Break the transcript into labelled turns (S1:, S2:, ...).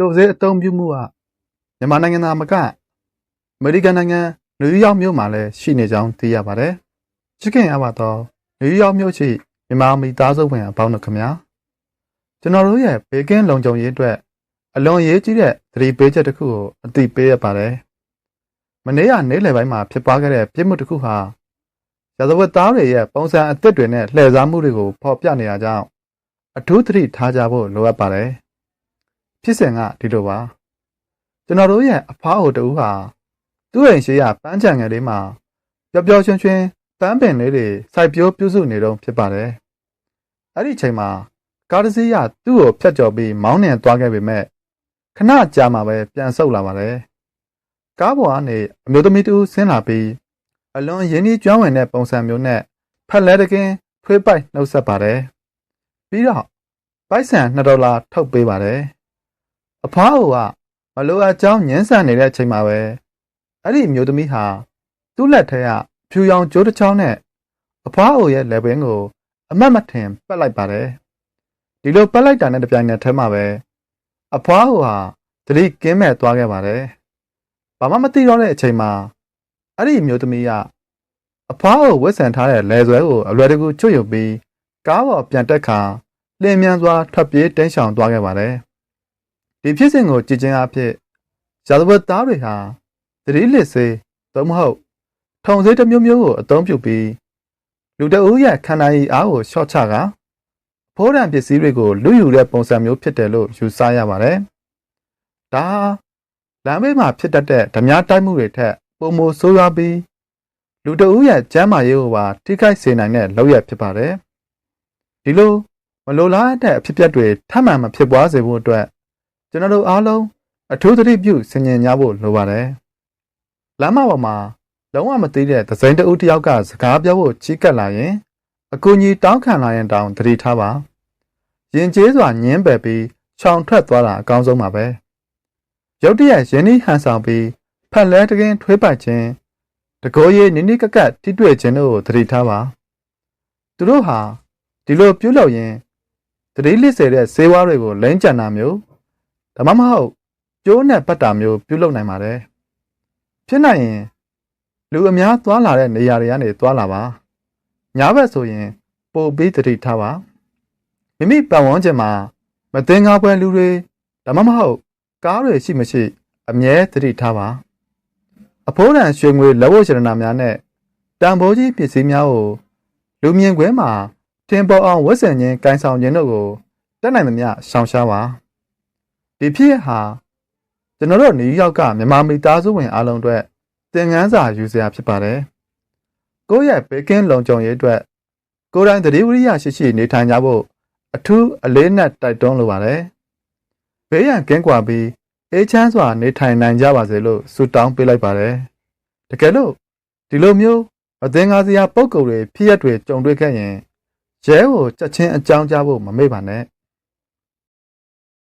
S1: တို့စေးအသုံးပြုမှုကမြန်မာနိုင်ငံသားမကအမေရိကန်နိုင်ငံနယူးယောက်မြို့မှာလည်းရှိနေကြောင်းသိရပါတယ်။ချစ်ခင်ရပါတော့နယူးယောက်မြို့ရှိမြန်မာမိသားစုဝင်အပေါင်းတို့ခင်ဗျာကျွန်တော်တို့ရဲ့ဘေကင်းလုံခြုံရေးအတွက်အလွန်ရေးကြီးတဲ့သတိပေးချက်တစ်ခုကိုအသိပေးရပါတယ်။မနေ့ကနေ့လယ်ပိုင်းမှာဖြစ်ပွားခဲ့တဲ့ပြစ်မှုတစ်ခုဟာရာဇဝတ်သားတွေရဲ့ပုံစံအသစ်တွေနဲ့လှည့်စားမှုတွေကိုဖော်ပြနေရကြောင်းအထူးသတိထားကြဖို့လိုအပ်ပါတယ်။ ဖြစ်စဉ်ကဒီလိုပါကျွန်တော်တို့ရဲ့အဖွားဟိုတူဟာသူ့အိမ်ရှိရပန်းချံငယ်လေးမှာပျော်ပျော်ရွှင်ရွှင်ပန်းပင်လေးတွေစိုက်ပျိုးပြုစုနေတော့ဖြစ်ပါတယ်။အဲ့ဒီချိန်မှာကားတစ်စီးကသူ့ကိုဖျက်ကျော်ပြီးမောင်းနှင်သွားခဲ့ပေမဲ့ခဏကြာမှပဲပြန်ဆုတ်လာပါတယ်။ကားပေါ်ကနေအမျိုးသမီးတူဆင်းလာပြီးအလွန်ရင်းနှီးကျွမ်းဝင်တဲ့ပုံစံမျိုးနဲ့ဖက်လဲတကင်းထွေးပိုက်နှုတ်ဆက်ပါတယ်။ပြီးတော့ပိုက်ဆံ2ဒေါ်လာထုတ်ပေးပါတယ်။ အဖွားဟိုကမလိုအပ်ကြောင်းညှင်းဆန်နေတဲ့အချိန်မှာပဲအဲ့ဒီအမျိုးသမီးဟာသူ့လက်ထဲကဖြူရောင်ကြိုးတစ်ချောင်းနဲ့အဖွားအိုရဲ့လက်ပင်ကို အမတ်မထင်ပက်လိုက်ပါတယ်။ဒီလိုပက်လိုက်တာနဲ့တပြိုင်နက်တည်းမှာပဲအဖွားအိုဟာသတိကင်းမဲ့သွားခဲ့ပါတယ်။ဘာမှမသိတော့တဲ့အချိန်မှာအဲ့ဒီအမျိုးသမီးကအဖွားအိုဝတ်ဆင်ထားတဲ့လယ်ဆွဲကိုအလွယ်တကူချွတ်ယူပြီးကားပေါ်ပြန်တက်ခါလင်းမြန်စွာထွက်ပြေးတင်းရှောင်သွားခဲ့ပါတယ်။ ဒီဖြစ်စဉ်ကိုကြည့်ချင်းအဖြစ်ရာဇဝတ်သားတွေဟာသတိလစ်စေးသို့မဟုတ်ထုံစေးတစ်မျိုးမျိုးကိုအသုံးပြုပြီးလူတအုပ်ရဲ့ခန္ဓာရည်အားကိုရှော့ချကဖိုးတံပစ္စည်းတွေကိုလူယူတဲ့ပုံစံမျိုးဖြစ်တယ်လို့ယူဆရပါတယ်။ဒါလမ်းဘေးမှာဖြစ်တတ်တဲ့ဓမြတိုက်မှုတွေထက်ပုံမိုဆိုးရွားပြီးလူတအုပ်ရဲ့ကျမ်းမာရေးကိုပါထိခိုက်စေနိုင်တဲ့လောက်ရဖြစ်ပါတယ်။ဒီလိုမလိုလားတဲ့အဖြစ်အပျက်တွေထပ်မံမဖြစ်ပွားစေဖို့အတွက် ကျွန်တော်တို့အားလုံးအထူးသတိပြုဆင်ခြင်ကြဖို့လိုပါတယ်။လမ်းမပေါ်မှာလုံးဝမသိတဲ့သစိမ်းတဦးတယောက်ကစကားပြောဖို့ချီးကပ်လာရင်အကူကြီးတောင်းခံလာရင်တောင်းသတိထားပါ။ရင်ကျေးစွာညင်းပယ်ပြီးခြောင်ထွက်သွားတာအကောင်းဆုံးပါပဲ။ရုတ်တရက်ရင်းနှီးဟန်ဆောင်ပြီးဖက်လဲတကင်းထွေးပိုက်ခြင်းတကိုးရည်နိနိကကတ်ထိတွေ့ခြင်းတို့ကိုသတိထားပါ။သူတို့ဟာဒီလိုပြုလုပ်ရင်သတိလစ်စေတဲ့ဈေးဝါးတွေကိုလိမ့်ကြံတာမျိုး ဒါမှမဟုတ်ကျိုးနဲ့ပတ်တာမျိုးပြုလုပ်နိုင်ပါတယ်။ဖြစ်နိုင်ရင်လူအများသွားလာတဲ့နေရာတွေကနေသွားလာပါ။ညာဘက်ဆိုရင် ပို့ပြီးတတိထားပါ။မိမိပတ်ဝန်းကျင်မှာမသိငါပွဲလူတွေဒါမှမဟုတ်ကားတွေရှိမရှိ အမြဲတတိထားပါ။အဖိုးတန်ရွှေငွေလက်ဝတ်ရတနာများနဲ့တန်ဖိုးကြီးပစ္စည်းများကိုလူမြင်ကွင်းမှာထင်ပေါ်အောင်ဝတ်ဆင်ခြင်းကင်ဆောင်ခြင်းတို့ကိုတက်နိုင်သမျှရှောင်ရှားပါ ဒီဖြစ်ဟာကျွန်တော်တို့နယူးယောက်ကမြန်မာမိသားစုဝင်အားလုံးအတွက်သင်ခန်းစာယူစရာဖြစ်ပါတယ်ကိုယ့်ရဲ့ဘေကင်းလုံခြုံရေးအတွက်ကိုယ်တိုင်သတိဝိရိယရှိရှိနေထိုင်ကြဖို့အထူးအလေးနက်တိုက်တွန်းလိုပါတယ်ဘေးရန်ကင်းကွာပြီးအေးချမ်းစွာနေထိုင်နိုင်ကြပါစေလို့ဆုတောင်းပေးလိုက်ပါတယ်တကယ်လို့ဒီလိုမျိုးအသင်္ကာစရာပုံကိုယ်တွေဖြစ်ရက်တွေကြုံတွေ့ခဲ့ရင်ရဲကိုချက်ချင်းအကြောင်းကြားဖို့မမေ့ပါနဲ့